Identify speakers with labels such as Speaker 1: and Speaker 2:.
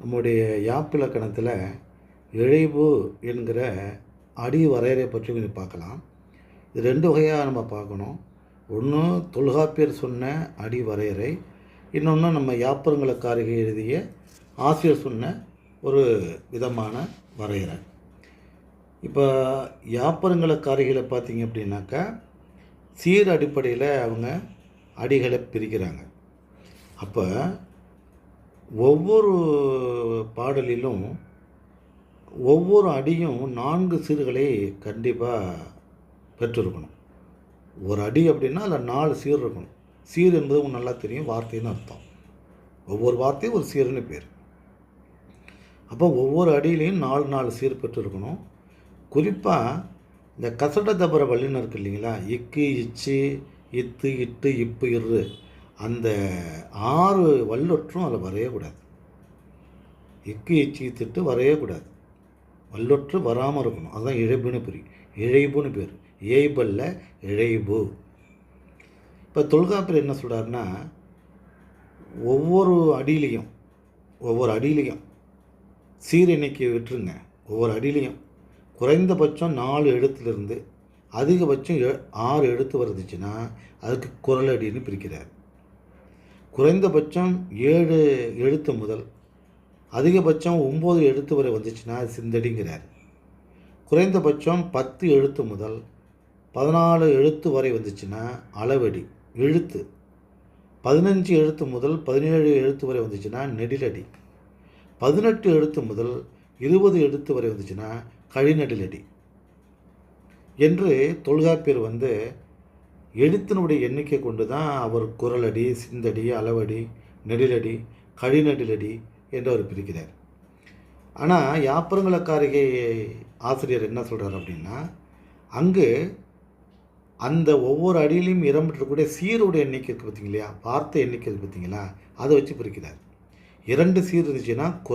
Speaker 1: நம்முடைய யாப்பிலக்கணத்தில் இழைவு என்கிற அடி வரையறை பற்றி கொஞ்சம் பார்க்கலாம். இது ரெண்டு வகையாக நம்ம பார்க்கணும். ஒன்று தொல்காப்பியர் சொன்ன அடி வரையறை. இன்னொன்று நம்ம யாப்பருங்களக்காரிகை எழுதிய ஆசிரியர் சொன்ன ஒரு விதமான வரையறை. இப்போ யாப்பரங்கள காரிகளை பார்த்தீங்க அப்படின்னாக்கா சீர் அடிப்படையில் அவங்க அடிகளை பிரிக்கிறாங்க. அப்போ ஒவ்வொரு பாடலிலும் ஒவ்வொரு அடியும் நான்கு சீர்களை கண்டிப்பாக பெற்றிருக்கணும். ஒரு அடி அப்படின்னா அதில் நாலு சீர் இருக்கணும். சீர் என்பது உங்களுக்கு நல்லா தெரியும் வார்த்தைன்னு அர்த்தம். ஒவ்வொரு வார்த்தையும் ஒரு சீர்னு பேர். அப்போ ஒவ்வொரு அடியிலையும் நாலு நாலு சீர் பெற்றிருக்கணும். குறிப்பாக இந்த கசட தபர வல்லினம் இருக்கு இல்லைங்களா? இக்கு இச்சு இத்து இட்டு இப்பு இரு அந்த ஆறு வல்லொற்றும் அதில் வரையக்கூடாது. இக்கு இச்சு திட்டு வரையக்கூடாது. வல்லொற்று வராமல் இருக்கணும். அதுதான் இழைப்புன்னு புரி. இழைப்புன்னு பேர். ஏய்பல்ல இழைப்பு இப்போ தொல்காப்பியர் என்ன சொல்கிறாருன்னா ஒவ்வொரு அடியிலையும் ஒவ்வொரு அடியிலையும் சீர் எண்ணிக்கையை விட்டுருங்க. ஒவ்வொரு அடியிலையும் குறைந்தபட்சம் நாலு எழுத்துலேருந்து அதிகபட்சம் எ ஆறு எழுத்து வந்துச்சுன்னா அதுக்கு குரல் அடின்னு பிரிக்கிறார். குறைந்தபட்சம் ஏழு எழுத்து முதல் அதிகபட்சம் ஒம்பது எழுத்து வரை வந்துச்சுன்னா அது சிந்தடிங்கிறார். குறைந்தபட்சம் பத்து எழுத்து முதல் பதினாலு எழுத்து வரை வந்துச்சுன்னா அளவடி எழுத்து. பதினஞ்சு எழுத்து முதல் பதினேழு எழுத்து வரை வந்துச்சுன்னா நெடிலடி. பதினெட்டு எழுத்து முதல் இருபது எழுத்து வரை வந்துச்சுன்னா கழிநடிலடி. என்று தொல்காப்பியர் வந்து எழுத்தினுடைய எண்ணிக்கை கொண்டு தான் அவர் குரலடி சிந்தடி அளவடி நெடிலடி கழிநடிலடி என்று அவர் பிரிக்கிறார். ஆனால் யாப்பரங்களக்காரிகை ஆசிரியர் என்ன சொல்கிறார் அப்படின்னா அங்கு அந்த ஒவ்வொரு அடியிலையும் இடம்பெற்றக்கூடிய சீருடைய எண்ணிக்கை இருக்குது பார்த்தீங்களா வார்த்தை எண்ணிக்கை இருக்குது பார்த்தீங்களா அதை வச்சு பிரிக்கிறார். இரண்டு சீர் இருந்துச்சுன்னா குரல்